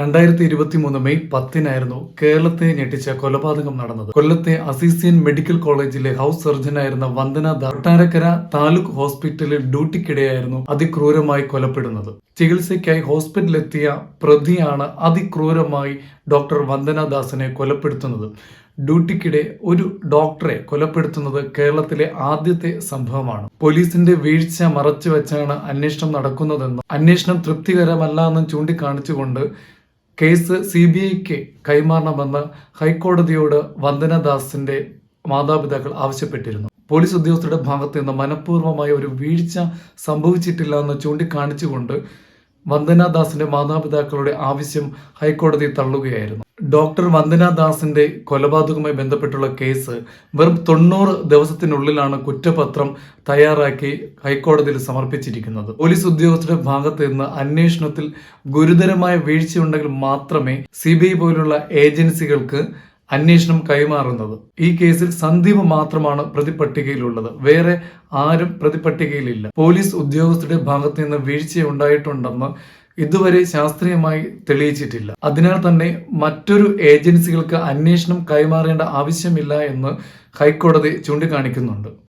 രണ്ടായിരത്തി ഇരുപത്തി മൂന്ന് മെയ് പത്തിനായിരുന്നു കേരളത്തെ ഞെട്ടിച്ച കൊലപാതകം നടന്നത്. കൊല്ലത്തെ അസീസിയൻ മെഡിക്കൽ കോളേജിലെ ഹൗസ് സർജനായിരുന്ന വന്ദന കൊട്ടാരക്കര താലൂക്ക് ഹോസ്പിറ്റലിൽ ഡ്യൂട്ടിക്കിടെയായിരുന്നു അതിക്രൂരമായി കൊലപ്പെടുന്നത്. ചികിത്സയ്ക്കായി ഹോസ്പിറ്റലിലെത്തിയ പ്രതിയാണ് അതിക്രൂരമായി ഡോക്ടർ വന്ദന ദാസിനെ കൊലപ്പെടുത്തുന്നത്. ഡ്യൂട്ടിക്കിടെ ഒരു ഡോക്ടറെ കൊലപ്പെടുത്തുന്നത് കേരളത്തിലെ ആദ്യത്തെ സംഭവമാണ്. പോലീസിന്റെ വീഴ്ച മറച്ചു വെച്ചാണ് അന്വേഷണം നടക്കുന്നതെന്നും അന്വേഷണം തൃപ്തികരമല്ല എന്നും ചൂണ്ടിക്കാണിച്ചുകൊണ്ട് കേസ് സി ബി ഐക്ക് കൈമാറണമെന്ന് ഹൈക്കോടതിയോട് വന്ദനദാസിന്റെ മാതാപിതാക്കൾ ആവശ്യപ്പെട്ടിരുന്നു. പോലീസ് ഉദ്യോഗസ്ഥരുടെ ഭാഗത്ത് നിന്ന് മനഃപൂർവമായ ഒരു വീഴ്ച സംഭവിച്ചിട്ടില്ല എന്ന് ചൂണ്ടിക്കാണിച്ചുകൊണ്ട് വന്ദനദാസിന്റെ മാതാപിതാക്കളുടെ ആവശ്യം ഹൈക്കോടതി തള്ളുകയായിരുന്നു. ഡോക്ടർ വന്ദന ദാസിന്റെ കൊലപാതകവുമായി ബന്ധപ്പെട്ടുള്ള കേസ് വെറും തൊണ്ണൂറ് ദിവസത്തിനുള്ളിലാണ് കുറ്റപത്രം തയ്യാറാക്കി ഹൈക്കോടതിയിൽ സമർപ്പിച്ചിരിക്കുന്നത്. പോലീസ് ഉദ്യോഗസ്ഥരുടെ ഭാഗത്ത് നിന്ന് അന്വേഷണത്തിൽ ഗുരുതരമായ വീഴ്ചയുണ്ടെങ്കിൽ മാത്രമേ സി പോലുള്ള ഏജൻസികൾക്ക് അന്വേഷണം കൈമാറുന്നത്. ഈ കേസിൽ സന്ദീപ് മാത്രമാണ് പ്രതിപട്ടികയിലുള്ളത്. വേറെ ആരും പ്രതിപട്ടികയിലില്ല. പോലീസ് ഉദ്യോഗസ്ഥരുടെ ഭാഗത്ത് നിന്ന് വീഴ്ചയുണ്ടായിട്ടുണ്ടെന്ന് ഇതുവരെ ശാസ്ത്രീയമായി തെളിയിച്ചിട്ടില്ല. അതിനാൽ തന്നെ മറ്റൊരു ഏജൻസികൾക്ക് അന്വേഷണം കൈമാറേണ്ട ആവശ്യമില്ല എന്ന് ഹൈക്കോടതി ചൂണ്ടിക്കാണിക്കുന്നുണ്ട്.